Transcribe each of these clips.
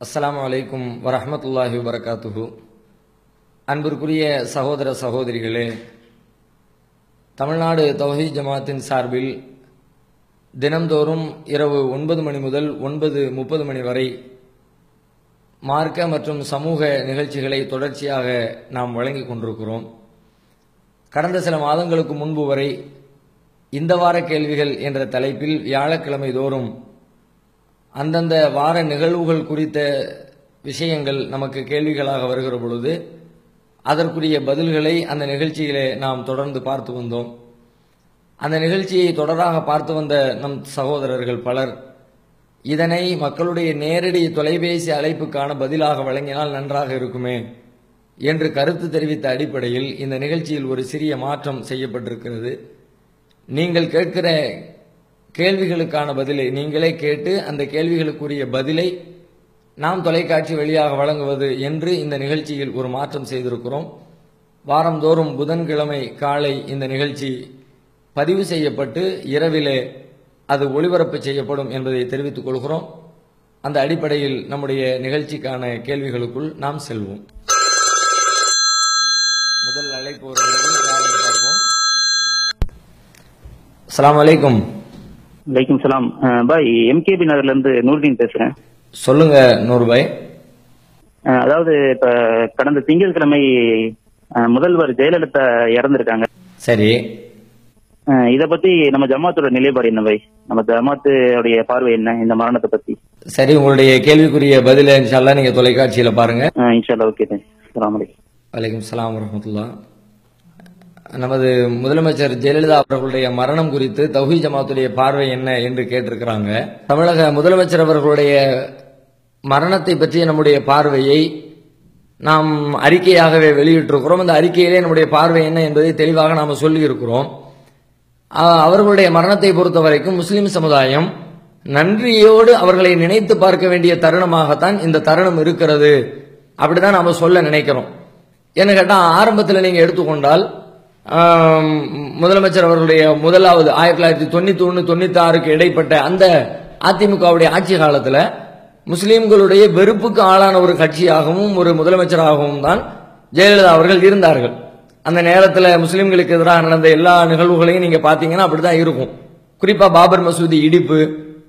அஸ்லாம் அலைக்கும் வரமத்துல்லாஹி வரகாத்துஹு அன்பிற்குரிய சகோதர சகோதரிகளே தமிழ்நாடு தௌஹி ஜமாத்தின் சார்பில் தினம்தோறும் இரவு ஒன்பது மணி முதல் ஒன்பது முப்பது மணி வரை மார்க்க மற்றும் சமூக நிகழ்ச்சிகளை தொடர்ச்சியாக நாம் வழங்கிக் கொண்டிருக்கிறோம். கடந்த சில மாதங்களுக்கு முன்பு வரை இந்த வார கேள்விகள் என்ற தலைப்பில் வியாழக்கிழமை தோறும் அந்தந்த வார நிகழ்வுகள் குறித்த விஷயங்கள் நமக்கு கேள்விகளாக வருகிற பொழுது அதற்குரிய பதில்களை அந்த நிகழ்ச்சியிலே நாம் தொடர்ந்து பார்த்து வந்தோம். அந்த நிகழ்ச்சியை தொடராக பார்த்து வந்த நம் சகோதரர்கள் பலர் இதனை மக்களுடைய நேரடி தொலைபேசி அழைப்புக்கான பதிலாக வழங்கினால் நன்றாக இருக்குமே என்று கருத்து தெரிவித்த அடிப்படையில் இந்த நிகழ்ச்சியில் ஒரு சிறிய மாற்றம் செய்யப்பட்டிருக்கிறது. நீங்கள் கேட்கிற கேள்விகளுக்கான பதிலை நீங்களே கேட்டு அந்த கேள்விகளுக்குரிய பதிலை நாம் தொலைக்காட்சி வழியாக வழங்குவது என்று இந்த நிகழ்ச்சியில் ஒரு மாற்றம் செய்திருக்கிறோம். வாரந்தோறும் புதன்கிழமை காலை இந்த நிகழ்ச்சி பதிவு செய்யப்பட்டு இரவிலே அது ஒளிபரப்பு செய்யப்படும் என்பதை தெரிவித்துக் கொள்கிறோம். அந்த அடிப்படையில் நம்முடைய நிகழ்ச்சிக்கான கேள்விகளுக்குள் நாம் செல்வோம். முதல் அழைப்பு வருகிறது. பார்ப்போம். அலைக்கும். வலைக்கும் சலாம். பாய் எம்கேபி நகர்ல இருந்து நூர்தீன் பேசுறேன். சொல்லுங்க நூறு பாய் அஹ் அதாவது இப்ப கடந்த திங்கட்கிழமை முதல்வர் ஜெயலலிதா இறந்திருக்காங்க. சரி. இத பத்தி நம்ம ஜமாத்தோட நிலைப்பாடு என்ன பாய்? நம்ம ஜமாத்துடைய பார்வை என்ன இந்த மரணத்தை பத்தி? சரி உங்களுடைய கேள்விக்குரிய பதில இன்ஷால்லா நீங்க தொலைக்காட்சியில பாருங்க. இன்ஷால்லா ஓகே வலைக்கும் வலைக்கும் சலாம் வரமத்துல்லா நமது முதலமைச்சர் ஜெயலலிதா அவர்களுடைய மரணம் குறித்து தௌஹி ஜமாத்துடைய பார்வை என்ன என்று கேட்டிருக்கிறாங்க. தமிழக முதலமைச்சர் அவர்களுடைய மரணத்தை பற்றிய நம்முடைய பார்வையை நாம் அறிக்கையாகவே வெளியிட்டிருக்கிறோம். அந்த அறிக்கையிலே நம்முடைய பார்வை என்ன என்பதை தெளிவாக நாம் சொல்லியிருக்கிறோம். அவர்களுடைய மரணத்தை பொறுத்த வரைக்கும் முஸ்லிம் சமுதாயம் நன்றியோடு அவர்களை நினைத்து பார்க்க வேண்டிய தருணமாகத்தான் இந்த தருணம் இருக்கிறது. அப்படிதான் நாம சொல்ல நினைக்கிறோம். என்ன கேட்டால் ஆரம்பத்தில் நீங்க எடுத்துக்கொண்டால் முதலமைச்சர் அவர்களுடைய முதலாவது ஆயிரத்தி தொள்ளாயிரத்தி தொண்ணூத்தி ஒன்று தொண்ணூத்தி ஆறுக்கு இடைப்பட்ட அந்த அதிமுகவுடைய ஆட்சி காலத்தில் முஸ்லீம்களுடைய வெறுப்புக்கு ஆளான ஒரு கட்சியாகவும் ஒரு முதலமைச்சராகவும் தான் ஜெயலலிதா அவர்கள் இருந்தார்கள். அந்த நேரத்தில் முஸ்லீம்களுக்கு எதிராக நடந்த எல்லா நிகழ்வுகளையும் நீங்கள் பார்த்தீங்கன்னா அப்படி அப்படிதான் இருக்கும். குறிப்பாக பாபர் மசூதி இடிப்பு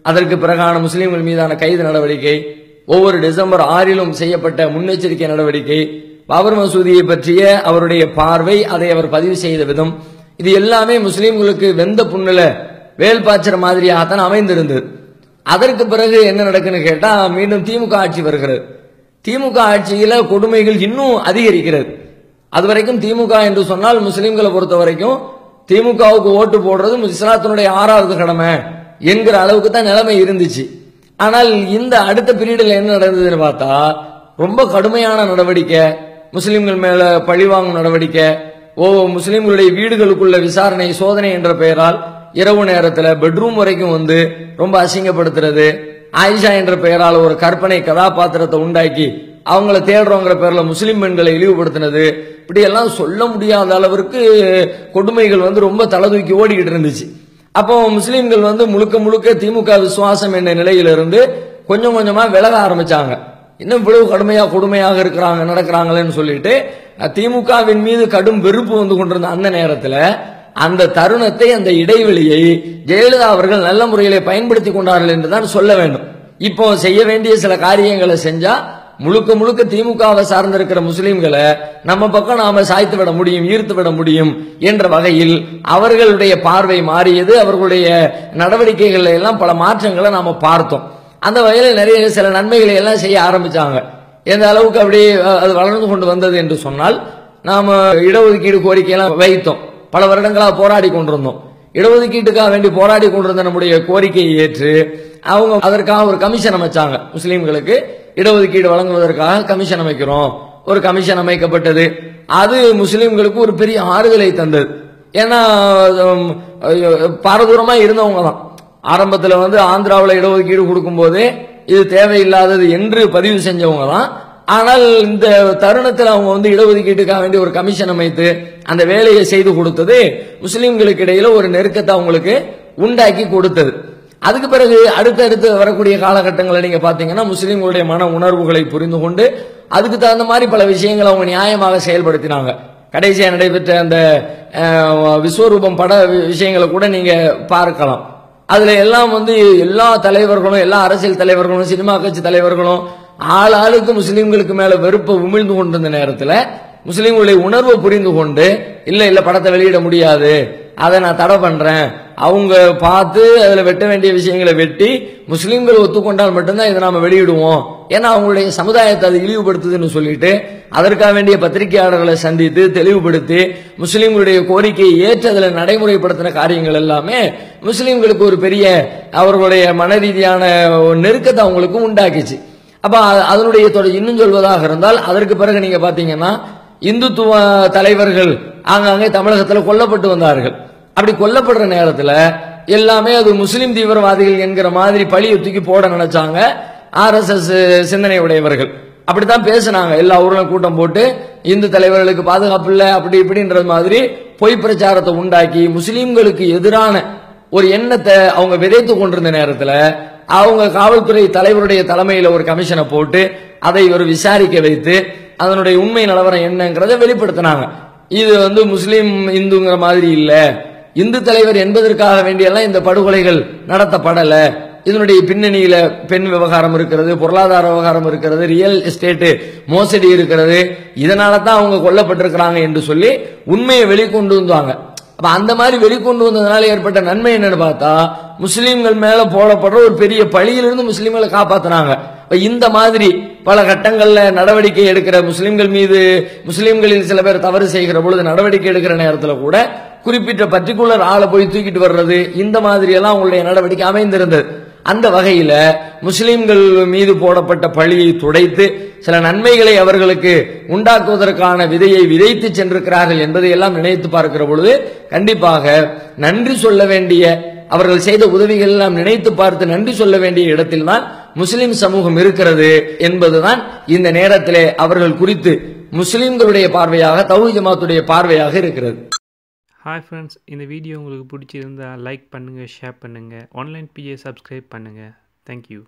அதற்கு பிறகான முஸ்லீம்கள் மீதான கைது நடவடிக்கை ஒவ்வொரு டிசம்பர் ஆறிலும் செய்யப்பட்ட முன்னெச்சரிக்கை நடவடிக்கை பாபர் மசூதியை பற்றிய அவருடைய பார்வை அதை அவர் பதிவு செய்த விதம். இது எல்லாமே முஸ்லீம்களுக்கு வெந்த புண்ணுல வேல் பாய்ச்சற மாதிரியாகத்தான் அமைந்திருந்தது. அதற்கு பிறகு என்ன நடக்குன்னு கேட்டா மீண்டும் திமுக ஆட்சி வருகிறது. திமுக ஆட்சியில கொடுமைகள் இன்னும் அதிகரிக்கிறது. அது வரைக்கும் திமுக என்று சொன்னால் முஸ்லீம்களை பொறுத்த வரைக்கும் திமுகவுக்கு ஓட்டு போடுறது இஸ்லாத்தினுடைய ஆறாவது கடமை என்கிற அளவுக்கு தான் நிலைமை இருந்துச்சு. ஆனால் இந்த அடுத்த பீரியடில் என்ன நடந்ததுன்னு பார்த்தா ரொம்ப கடுமையான நடவடிக்கை. முஸ்லிம்கள் மேல பழிவாங்கும் நடவடிக்கை ஓ முஸ்லிம்களுடைய வீடுகளுக்குள்ள விசாரணை சோதனை என்ற பெயரால் இரவு நேரத்துல பெட்ரூம் வரைக்கும் வந்து ரொம்ப அசிங்கப்படுத்துறது. ஆயிஷா என்ற பெயரால் ஒரு கற்பனை கதாபாத்திரத்தை உண்டாக்கி அவங்கள தேடுறோங்கிற பேர்ல முஸ்லிம் பெண்களை இழிவுபடுத்தினது. இப்படி எல்லாம் சொல்ல முடியாத அளவிற்கு கொடுமைகள் வந்து ரொம்ப தலை தூக்கி ஓடிக்கிட்டு இருந்துச்சு. அப்போ முஸ்லிம்கள் வந்து முழுக்க முழுக்க திமுக விசுவாசம் என்ற நிலையிலிருந்து கொஞ்சம் கொஞ்சமா விலக ஆரம்பிச்சாங்க. இன்னும் இவ்வளவு கடுமையா கொடுமையாக இருக்கிறாங்க நடக்கிறாங்களேன்னு சொல்லிட்டு திமுகவின் மீது கடும் வெறுப்பு வந்து கொண்டிருந்த அந்த நேரத்தில் அந்த தருணத்தை அந்த இடைவெளியை ஜெயலலிதா அவர்கள் நல்ல முறையிலே பயன்படுத்தி கொண்டார்கள் என்று தான் சொல்ல வேண்டும். இப்போ செய்ய வேண்டிய சில காரியங்களை செஞ்சா முழுக்க முழுக்க திமுகவை சார்ந்திருக்கிற முஸ்லிம்களை நம்ம பக்கம் நாம சாய்த்து விட முடியும் ஈர்த்து விட முடியும் என்ற வகையில் அவர்களுடைய பார்வை மாறியது. அவர்களுடைய நடவடிக்கைகள் எல்லாம் பல மாற்றங்களை நாம பார்த்தோம். அந்த வகையில் நிறைய சில நன்மைகளை எல்லாம் செய்ய ஆரம்பித்தாங்க எந்த அளவுக்கு அப்படி அது வளர்ந்து கொண்டு வந்தது என்று சொன்னால் நாம் இடஒதுக்கீடு கோரிக்கையெல்லாம் வைத்தோம். பல வருடங்களாக போராடி கொண்டிருந்தோம். இடஒதுக்கீட்டுக்காக வேண்டி போராடி கொண்டிருந்த நம்முடைய கோரிக்கையை ஏற்று அவங்க அதற்காக ஒரு கமிஷன் அமைச்சாங்க. முஸ்லீம்களுக்கு இடஒதுக்கீடு வழங்குவதற்காக கமிஷன் அமைக்கிறோம். ஒரு கமிஷன் அமைக்கப்பட்டது. அது முஸ்லீம்களுக்கு ஒரு பெரிய ஆறுதலை தந்தது. ஏன்னா பாரதூரமாக இருந்தவங்க தான். ஆரம்பத்தில் வந்து ஆந்திராவில் இடஒதுக்கீடு கொடுக்கும்போதே இது தேவையில்லாதது என்று பதிவு செஞ்சவங்க தான் ஆனால் இந்த தருணத்தில் அவங்க வந்து இடஒதுக்கீட்டுக்காக வேண்டி ஒரு கமிஷன் அமைத்து அந்த வேலையை செய்து கொடுத்தது முஸ்லீம்களுக்கு இடையில ஒரு நெருக்கத்தை அவங்களுக்கு உண்டாக்கி கொடுத்தது. அதுக்கு பிறகு அடுத்தடுத்து வரக்கூடிய காலகட்டங்களில் நீங்க பாத்தீங்கன்னா முஸ்லீம்களுடைய மன உணர்வுகளை புரிந்து கொண்டு அதுக்கு தகுந்த மாதிரி பல விஷயங்களை அவங்க நியாயமாக செயல்படுத்தினாங்க. கடைசியாக நடைபெற்ற அந்த விஸ்வரூபம் பட விஷயங்களை கூட நீங்க பார்க்கலாம். அதுல எல்லாம் வந்து எல்லா தலைவர்களும் எல்லா அரசியல் தலைவர்களும் சினிமா கட்சி தலைவர்களும் ஆள் ஆளுக்கு முஸ்லீம்களுக்கு மேல வெறுப்பை உமிழ்ந்து கொண்டிருந்த நேரத்துல முஸ்லீம்களுடைய உணர்வை புரிந்து கொண்டு இல்ல இல்ல படத்தை வெளியிட முடியாது. அதை நான் தடை பண்றேன். அவங்க பார்த்து அதில் வெட்ட வேண்டிய விஷயங்களை வெட்டி முஸ்லீம்கள் ஒத்துக்கொண்டால் மட்டும்தான் இதை நாம் வெளியிடுவோம். ஏன்னா அவங்களுடைய சமுதாயத்தை அது இழிவுபடுத்துதுன்னு சொல்லிட்டு அதற்காக வேண்டிய பத்திரிகையாளர்களை சந்தித்து தெளிவுபடுத்தி முஸ்லீம்களுடைய கோரிக்கையை ஏற்று அதில் நடைமுறைப்படுத்தின காரியங்கள் எல்லாமே முஸ்லீம்களுக்கு ஒரு பெரிய அவர்களுடைய மன ரீதியான நெருக்கத்தை அவங்களுக்கு உண்டாக்கிச்சு. அப்போ அதனுடைய தொடர் இன்னும் சொல்வதாக இருந்தால் அதற்கு பிறகு நீங்கள் பார்த்தீங்கன்னா இந்துத்துவ தலைவர்கள் ஆங்காங்கே தமிழகத்தில் கொல்லப்பட்டு வந்தார்கள். அப்படி கொல்லப்படுற நேரத்தில் எல்லாமே அது முஸ்லீம் தீவிரவாதிகள் என்கிற மாதிரி பழியை தூக்கி போட நினைச்சாங்க ஆர்எஸ்எஸ் சிந்தனை உடையவர்கள். அப்படித்தான் பேசுனாங்க. எல்லா ஊர்லயும் கூட்டம் போட்டு இந்து தலைவர்களுக்கு பாதுகாப்பு இல்லை அப்படி இப்படின்றது மாதிரி பொய் பிரச்சாரத்தை உண்டாக்கி முஸ்லீம்களுக்கு எதிரான ஒரு எண்ணத்தை அவங்க விதைத்து கொண்டிருந்த நேரத்தில் அவங்க காவல்துறை தலைவருடைய தலைமையில் ஒரு கமிஷனை போட்டு அதை ஒரு விசாரிக்க வைத்து அதனுடைய உண்மை நிலவரம் என்னங்கிறத வெளிப்படுத்தினாங்க. இது வந்து முஸ்லீம் இந்துங்கிற மாதிரி இல்லை. இந்து தலைவர் என்பதற்காக வேண்டியெல்லாம் இந்த படுகொலைகள் நடத்தப்படல. இதனுடைய பின்னணியில பெண் விவகாரம் இருக்கிறது பொருளாதார விவகாரம் இருக்கிறது ரியல் எஸ்டேட் மோசடி இருக்கிறது. இதனால தான் அவங்க கொல்லப்பட்டிருக்கிறாங்க என்று சொல்லி உண்மையை வெளிக்கொண்டு வந்தாங்க. அப்ப அந்த மாதிரி வெளிக்கொண்டு வந்ததுனால ஏற்பட்ட நன்மை என்னன்னு பார்த்தா முஸ்லீம்கள் மேல போடப்படுற ஒரு பெரிய பழியிலிருந்து முஸ்லீம்களை காப்பாத்துனாங்க. இந்த மாதிரி பல கட்டங்கள்ல நடவடிக்கை எடுக்கிற முஸ்லிம்கள் மீது முஸ்லிம்களில் சில பேர் தவறு செய்கிற பொழுது நடவடிக்கை எடுக்கிற நேரத்தில் கூட குறிப்பிட்ட பர்டிகுலர் ஆளை போய் தூக்கிட்டு வர்றது இந்த மாதிரி எல்லாம் அவங்களுடைய நடவடிக்கை அமைந்திருந்தது. அந்த வகையில முஸ்லிம்கள் மீது போடப்பட்ட பழியை துடைத்து சில நன்மைகளை அவர்களுக்கு உண்டாக்குவதற்கான விதையை விதைத்து சென்றிருக்கிறார்கள் என்பதை எல்லாம் நினைத்து பார்க்கிற பொழுது கண்டிப்பாக நன்றி சொல்ல வேண்டிய அவர்கள் செய்த உதவிகள் எல்லாம் நினைத்து பார்த்து நன்றி சொல்ல வேண்டிய இடத்தில்தான் முஸ்லிம் சமூகம் இருக்கிறது என்பதுதான் இந்த நேரத்திலே அவர்கள் குறித்து முஸ்லிம்களுடைய பார்வையாக தௌஹி ஜமாத்துடைய பார்வையாக இருக்கிறது. ஹாய் ஃப்ரெண்ட்ஸ் இந்த வீடியோ உங்களுக்கு பிடிச்சிருந்தா லைக் பண்ணுங்கள் ஷேர் பண்ணுங்கள் ஆன்லைன் பிஏ சப்ஸ்கிரைப் பண்ணுங்கள் தேங்க்யூ